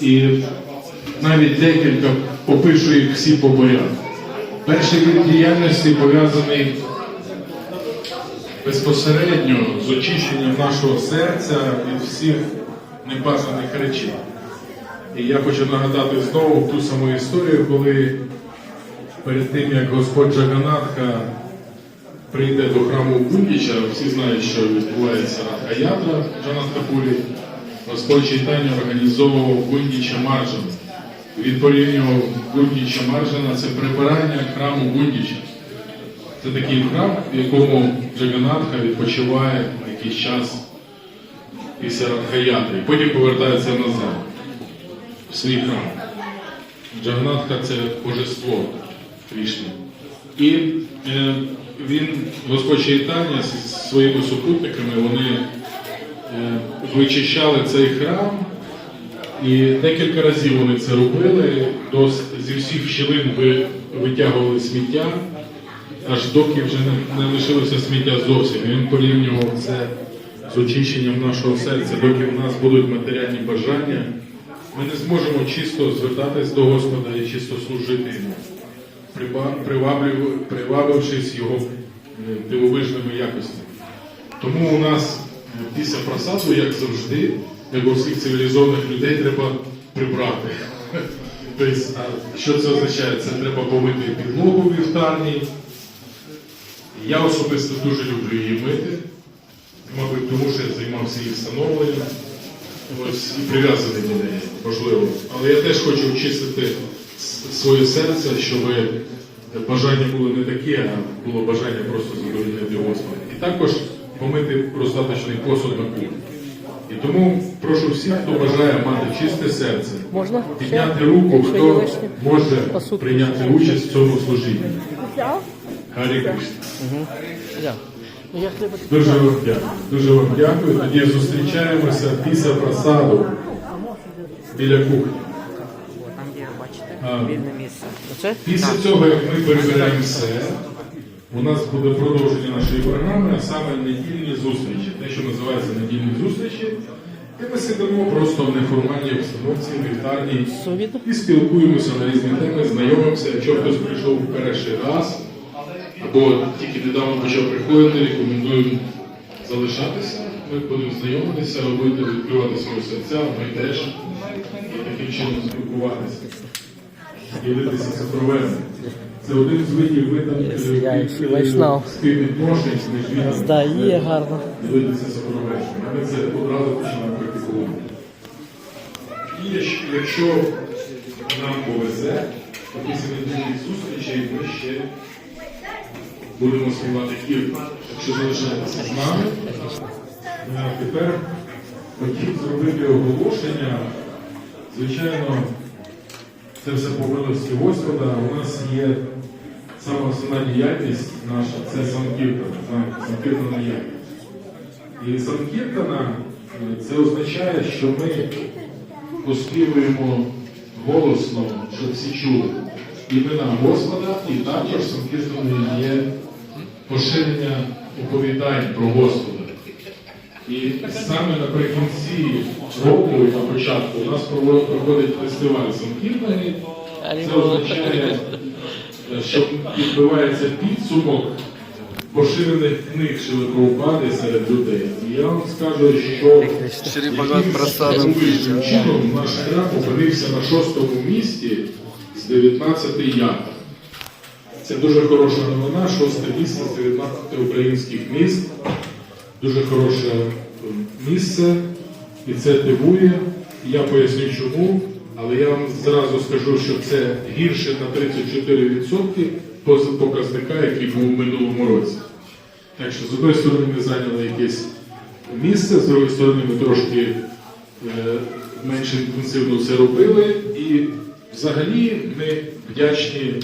І навіть декілька попишу їх всі по порядку. Перший від діяльності пов'язаний безпосередньо з очищенням нашого серця від всіх небажаних речей. І я хочу нагадати знову ту саму історію, коли перед тим як Господь Джаганатха прийде до храму Гундіча, всі знають, що відбувається Джанатхапурі, Господь Чайтання організовував Гундіча Марджана. Він порівнював Гундіча Марджана це прибирання храму Гундіча. Це такий храм, в якому Джаганатха відпочиває якийсь час після Радхаятри, і потім повертається назад в свій храм. Джаганатха це божество Крішни. І е, він, Господь Чайтання зі своїми супутниками, вони вичищали цей храм, і декілька разів вони це робили, до, зі всіх щілин ви, витягували сміття, аж доки вже не, не лишилося сміття зовсім. І Він порівнював це з очищенням нашого серця, доки в нас будуть матеріальні бажання, ми не зможемо чисто звертатись до Господа і чисто служити йому, привабившись його е, дивовижними якостями. Тому у нас е, після просаду, як завжди, як у всіх цивілізованих людей, треба прибрати. Тобто, що це означає? Це треба помити підлогу в вівтарні. Я особисто дуже люблю її мити, мабуть, тому що я займався її встановленням. Ось і прив'язаний до неї, можливо. Але я теж хочу очистити своє серце, щоб бажання були не такі, а було бажання просто задовольнити Господа. І також помити роздаточний посуд на кухні. І тому прошу всіх, хто бажає мати чисте серце, Можна? підняти руку, хто може прийняти участь в цьому служінні. Гарі Кришна. Ну, Дуже вам дякую. Дуже вам дякую. Тоді зустрічаємося після просаду біля кухні. Там, де бачите, вільне місце. Після цього, як ми переберемо все, у нас буде продовження нашої програми, а саме недільні зустрічі. Те, що називається недільні зустрічі. І ми сидимо просто в неформальній обстановці, в вівтарні і спілкуємося на різні теми, знайомимося. Якщо хтось прийшов перший раз, або тільки недавно почав приходити, рекомендуємо залишатися. Ми будемо знайомитися, будете відкривати свої серця, ми теж і таким чином спілкуватися, ділитися сокровенням. Це один з видів виданих Я е, вайшнав. співвідношень між. Здає гарно. Дивитися сокровенням. Ми це одразу починаємо практикувати. І якщо- нам повезе, то після недільних зустрічей ми ще будемо співати кірку. Якщо залишаєтеся з нами, а тепер хотів зробити оголошення. Звичайно, це все по милості Господа. У нас є сама основна діяльність наша це Санкіртана. Знаєте, Санкіртана діяльність. І Санкіртана е, це означає, що ми поспівуємо голосно, щоб всі чули імена Господа, і також Санкіртаною є поширення оповідань про Господа. І саме наприкінці року і на початку у нас проходить фестиваль Санкіртани. Це означає, що відбувається підсумок поширених книг Шилипровпади серед людей. І я вам скажу, що якимось чином наш храм опинився на шостому місці з 19 яток. Це дуже хороша новина, шосте місце з 19 українських міст. Дуже хороше е, місце, і це дивує. Я поясню чому, але я вам зразу скажу, що це гірше на 34% поз- показника, який був у минулому році. Так що з одної сторони ми зайняли якесь місце, з другої сторони ми трошки е, менш інтенсивно це робили. І взагалі ми вдячні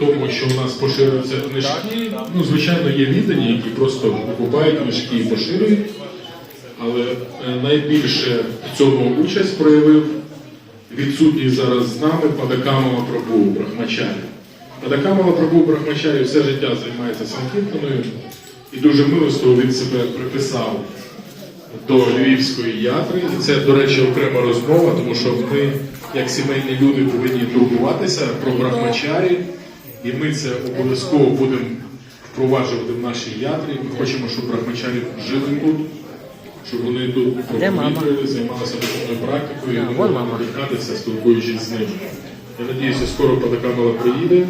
тому, що у нас поширюються книжки. Ну, звичайно, є віддані, які просто купують книжки і поширюють. Але е, найбільше в цьому участь проявив відсутній зараз з нами Падакамова Прабу Брахмачарі. Падакамова Прабу Брахмачарі все життя займається санкіртаною і дуже милостиво він себе приписав до Львівської ятри. І це, до речі, окрема розмова, тому що ми, як сімейні люди, повинні турбуватися про брахмачарі, і ми це обов'язково будемо впроваджувати в нашій ятрі. Ми хочемо, щоб брахмачарі жили тут, щоб вони тут Де повітряли, займалися духовною практикою, і ми будемо надихатися, спілкуючись з ними. Я надіюся, скоро Падакабела приїде,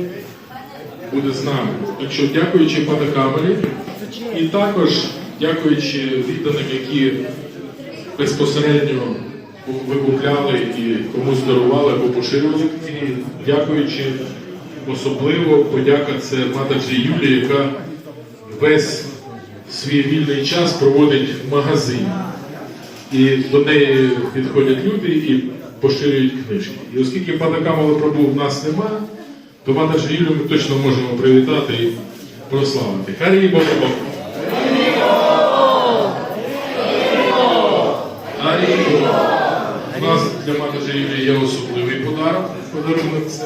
буде з нами. Так що, дякуючи пане і також дякуючи відданим, які безпосередньо викупляли і комусь дарували або поширювали книги, дякуючи особливо подяка це матері Юлії, яка весь свій вільний час проводить в магазині. І до неї підходять люди і поширюють книжки. І оскільки пана Камала Прабу в нас нема, то пана Юлію ми точно можемо привітати і прославити. Харі Богу! Харі Богу! У нас для є особливий подарок. Подарунок це.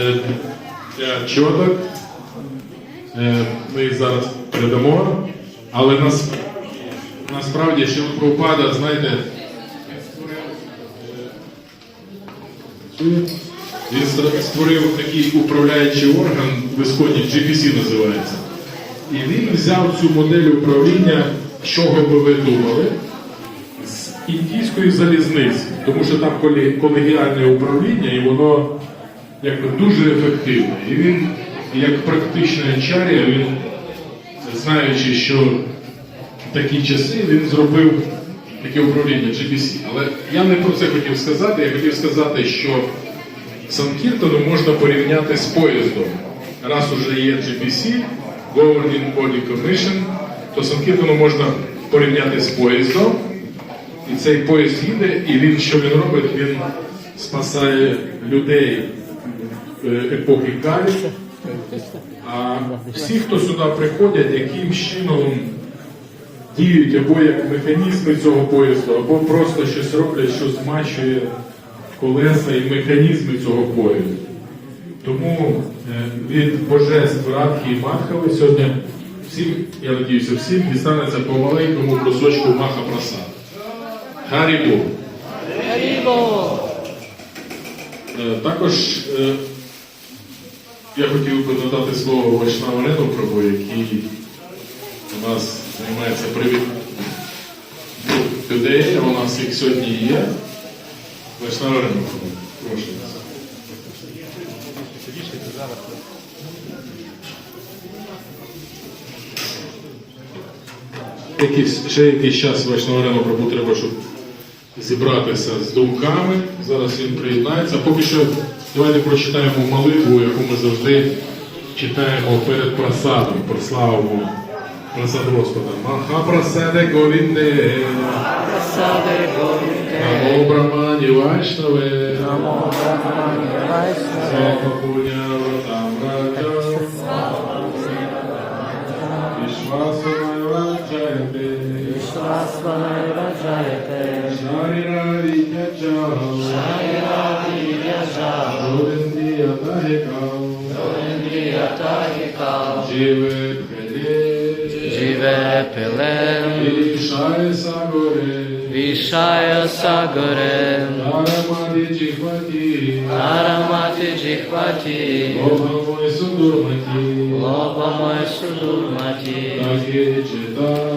Е, Для. Е, Ми їх зараз передамо. Але нас, насправді ще Прабхупада, знаєте, він створив такий управляючий орган в Ісконі, GPC називається. І він взяв цю модель управління, чого би ви думали, індійської залізниці, тому що там колегіальне управління, і воно якби дуже ефективне. І він, як практична чарія, він, знаючи, що в такі часи, він зробив таке управління GPC. Але я не про це хотів сказати. Я хотів сказати, що Санкіртону можна порівняти з поїздом. Раз уже є GPC, Governing Body Commission, то Санкіртону можна порівняти з поїздом. І цей поїзд їде, і він що він робить? Він спасає людей е, епохи Калі. А всі, хто сюди приходять, яким чином діють або як механізми цього поїзду, або просто щось роблять, що змачує колеса і механізми цього поїзду. Тому е, від божеств Радхи і Мадхави сьогодні всім, я надіюся, всім дістанеться по маленькому кусочку Маха Прасад. Харібу. Харібо! Е, Також е, я хотів би надати слово Вайшнаварену Прабу, який у нас займається привід людей, а у нас їх сьогодні є. Вайшнаварену Прабу, прошу вас. Якийсь, ще якийсь час Вайшнаварену Прабу треба, щоб зібратися з думками. Зараз він приєднається. Поки що давайте прочитаємо молитву, яку ми завжди читаємо перед просадом. Прославимо просад Господа. Маха просаде говінде, Прасаде Говінде, намо брамані вайшнаве, Намо Брамані Вайснаве, вітяча, Віряжа, Родендрія тагекав, Індрія Тагікал, Живе пхеле, Живе Пилем, Вішає сагоре, Вішая Сагаре, Арамаді чихваті, Арамати Джихваті, Лобамой судурматі, Лобамой Судурматі, Таке чета,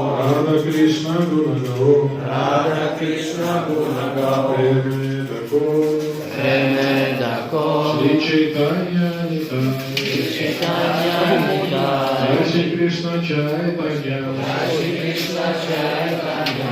Radha Krishna Radha Krishna Gunago, Dako, Preme Dako, Shri Chaitanya Chaitanya Nita, Chaitanya,